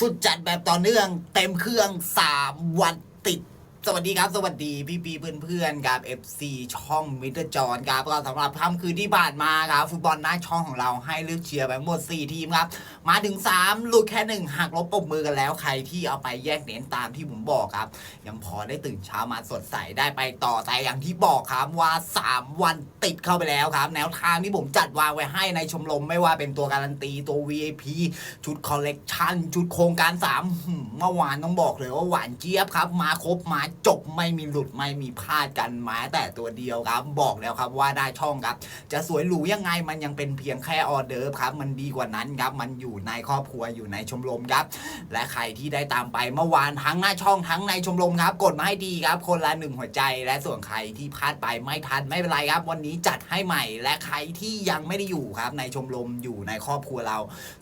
สุดจัดแบบต่อเนื่อง เต็มเครื่อง3วันติด สวัสดีครับ สวัสดีพี่พีเพื่อนเพื่อนๆครับ FC ช่องมิเตอร์จอนครับก็สำหรับค่ำคืนที่ผ่านมาครับฟุตบอลหน้าช่องของเราให้เลือกเชียร์ไปหมด 4 ทีมครับมาถึง 3 หลุดแค่ 1หักลบปรบมือกันแล้วใครที่เอาไปแยกเน้นตามที่ผมบอกครับ ยังพอได้ตื่นเช้ามาสดใสได้ไปต่อแต่อย่างที่บอกครับว่า 3 วันติดเข้าไปแล้วครับ แนวทางที่ผมจัดวางไว้ให้ในชมรมไม่ว่าเป็นตัวการันตีตัว VIP ชุดคอลเลกชันชุดโครงการ3หืมเมื่อวานต้องบอกเลยว่าหวานเจี๊ยบครับมาครบมาจบไม่มีหลุดไม่มีพลาดกันแม้แต่ตัวเดียวครับบอกแล้วครับว่าได้ช่องครับ จะสวยหรูยังไงมันยังเป็นเพียงแค่ออเดิร์ครับ มันดีกว่านั้นครับมันอยูู่่ในครอบครัวอยู่ในชมรมครับ และใครที่ได้ตามไปเมื่อวานทั้งหน้าช่องทั้งในชมรมครับ กดมาให้ดีครับ คนละหนึ่งหัวใจ และส่วนใครที่พลาดไปไม่ทันไม่เป็นไรครับ วันนี้จัดให้ใหม่ และใครที่ยังไม่ได้อยู่ครับ ในชมรมอยู่ในครอบครัวเรา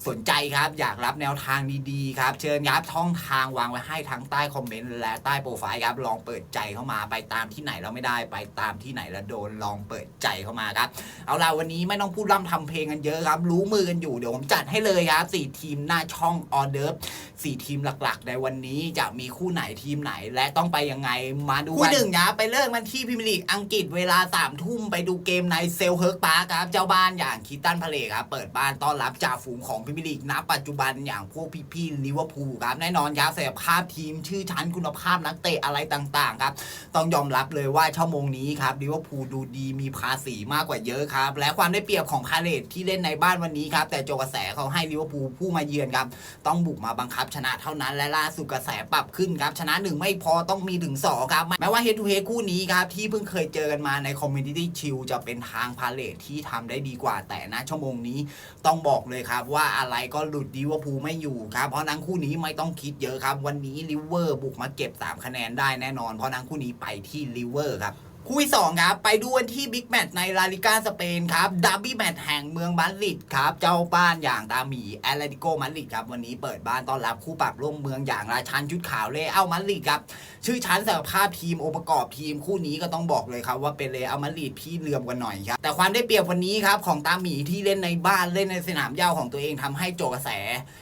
สนใจครับอยากรับแนวทางดีๆครับ เชิญครับช่องทางวางไว้ให้ทั้งใต้คอมเมนต์และใต้โปรไฟล์ครับลองเปิดใจเข้ามาไปตามที่ไหนเราไม่ได้ไปตามที่ไหนแล้วโดนลองเปิดใจเข้ามาครับ เอาล่ะวันนี้ไม่ต้องพูดร่ำทำเพลงกันเยอะครับ รู้มือกันอยู่เดี๋ยวผมจัดให้เลยครับสี่ทีมหน้าช่องออเดิร์ฟสี่ทีมหลักๆ ในวันนี้จะมีคู่ไหนทีมไหนและต้องไปยังไงมาดูคู่หนึ่งนะไปเริ่มมันที่พรีเมียร์ลีกอังกฤษเวลาสามทุ่มไปดูเกมในเซลเฮิร์กปาร์ครับ เจ้าบ้านอย่างคิตันพาเลครับ เปิดบ้านต้อนรับจ่าฝูงของพรีเมียร์ลีกณปัจจุบันอย่างพวกพี่ๆลิเวอร์พูลครับ แน่นอนครับศักยภาพทีมชื่อชั้นคุณภาพนักเตะอะไรต่างๆครับ ต้องยอมรับเลยว่าชั่วโมงนี้ครับลิเวอร์พูลดูดีมีภาษีมากกว่าเยอะครับและความได้เปรียบของพาเลทที่เล่นในบ้านวันนี้ครับแต่โจกระแสเขาให้ลิเวอร์พูลผู้มาเยือนครับ ต้องบุกมาบังคับชนะเท่านั้นและล่าสุดกระแสปรับขึ้นครับ ชนะหนึ่งไม่พอต้องมีถึงสองครับ แม้ว่าเฮดทูเฮดคู่นี้ครับ ที่เพิ่งเคยเจอกันมาในคอมมูนิตี้ชิลจะเป็นทางพาเลทที่ทำได้ดีกว่าแต่นะชั่วโมงนี้ต้องบอกเลยครับ ว่าอะไรก็หลุดลิเวอร์พูลไม่อยู่ครับเพราะนั้นคู่นี้ไม่ต้องคิดเยอะครับ วันนี้ลิเวอร์บุกมาเก็บ3คะแนนได้แน่นอนเพราะนั้นคู่นี้ไปที่ลิเวอร์ครับ คู่ที่สองครับ ไปดูกันที่บิ๊กแมตช์ในลาลิกาสเปนครับดับบี้แมตช์แห่งเมืองมาดริดครับ เจ้าบ้านอย่างตาหมีแอตเลติโกมาดริดครับ วันนี้เปิดบ้านต้อนรับคู่ปรับร่วมเมืองอย่างราชันชุดขาวเลเอัลมาดริดครับ ชื่อชั้นสารภาพทีมองค์ประกอบทีมคู่นี้ก็ต้องบอกเลยครับว่าเป็นเลเอัลมาดริดพี่เลื่อมกันหน่อยครับ แต่ความได้เปรียบวันนี้ครับของตาหมีที่เล่นในบ้านเล่นในสนามเหย้าของตัวเองทำให้โจกระแส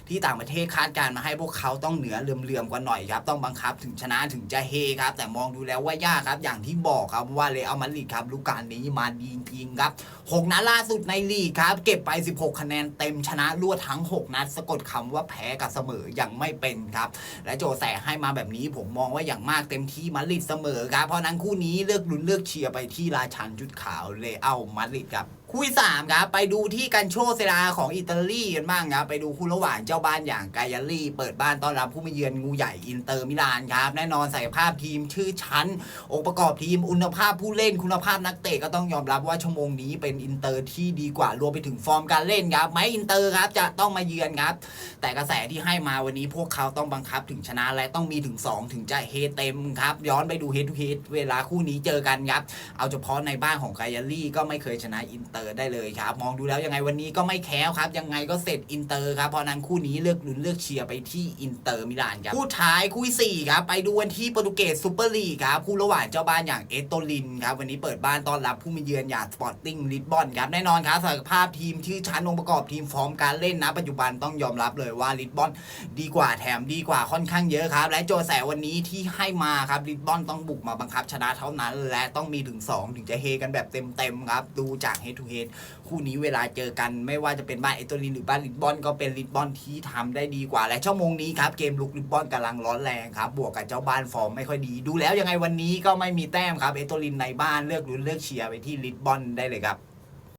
ที่ต่างประเทศคาดการมาให้พวกเขาต้องเหนือเลื่อมๆกว่าหน่อยครับต้องบังคับถึงชนะถึงจะเฮครับแต่มองดูแล้วว่ายากครับอย่างที่บอกครับว่าเลอัลมาดริดครับลูกการนี้มาดีจริงครับ 6 นัดล่าสุดในลีกครับ เก็บไป 16 คะแนนเต็มชนะรวดทั้ง 6 นัด สะกดคำว่าแพ้กับเสมอยังไม่เป็นครับ และโจแสให้มาแบบนี้ผมมองว่าอย่างมากเต็มที่มาดริดเสมอครับ เพราะนั้นคู่นี้เลือกลุ้นเลือกเชียร์ไปที่ราชันจุดขาวเลอัลมาดริดครับ คู่ที่สามครับไปดูที่กันโชเซราของอิตาลีกันบ้างครับไปดูคู่ระหว่างเจ้าบ้านอย่างกายาลีเปิดบ้านต้อนรับผู้มาเยือนงูใหญ่อินเตอร์มิลานครับแน่นอนใส่ภาพทีมชื่อชั้น องค์ประกอบทีมคุณภาพผู้เล่นคุณภาพนักเตะก็ต้องยอมรับว่าชั่วโมงนี้เป็นอินเตอร์ที่ดีกว่ารวมไปถึงฟอร์มการเล่นครับไม่อินเตอร์ครับจะต้องมาเยือนครับแต่กระแสที่ให้มาวันนี้พวกเขาต้องบังคับถึงชนะและต้องมีถึง 2 ถึงจะเฮเต็มครับย้อนไปดูเฮดทูเฮดเวลาคู่นี้เจอกันครับเอาเฉพาะในบ้านของกายาลีก็ไม่เคยชนะอินเตอร์ได้เลยครับ มองดูแล้วยังไงวันนี้ก็ไม่แค้วครับ ยังไงก็เสร็จอินเตอร์ครับเพราะนั้นคู่นี้เลือกลุ้นเลือกเชียร์ไปที่อินเตอร์มิลานครับคู่ท้ายคู่ที่สี่ครับไปดูกันที่โปรตุเกสซูเปอร์ลีกครับคู่ระหว่างเจ้าบ้านอย่างเอสโตลินครับวันนี้เปิดบ้านต้อนรับผู้มาเยือนอย่างสปอร์ติ้งลิสบอนครับแน่นอนครับศักยภาพทีมชื่อชั้นองค์ประกอบทีมฟอร์มการเล่นนะปัจจุบันต้องยอมรับเลยว่าลิสบอนดีกว่าแถมดีกว่าค่อนข้างเยอะครับ และโจแสวันนี้ที่ให้มาครับลิสบอนต้องบุกมาบังคับชนะเท่านั้น และต้องมีถึง2ถึงจะเฮกันแบบเต็มๆครับดูจากเฮทูเฮดคู่นี้เวลาเจอกันไม่ว่าจะเป็นบ้านเอตโตลินหรือบ้านลิสบอนก็เป็นลิสบอนที่ทำได้ดีกว่า และชั่วโมงนี้ครับเกมลุกลิสบอนกำลังร้อนแรงครับบวกกับเจ้าบ้านฟอร์มไม่ค่อยดี ดูแล้วยังไงวันนี้ก็ไม่มีแต้มครับเอตโตลินในบ้านเลือกลุ้นเลือกเชียร์ไปที่ลิสบอนได้เลยครับ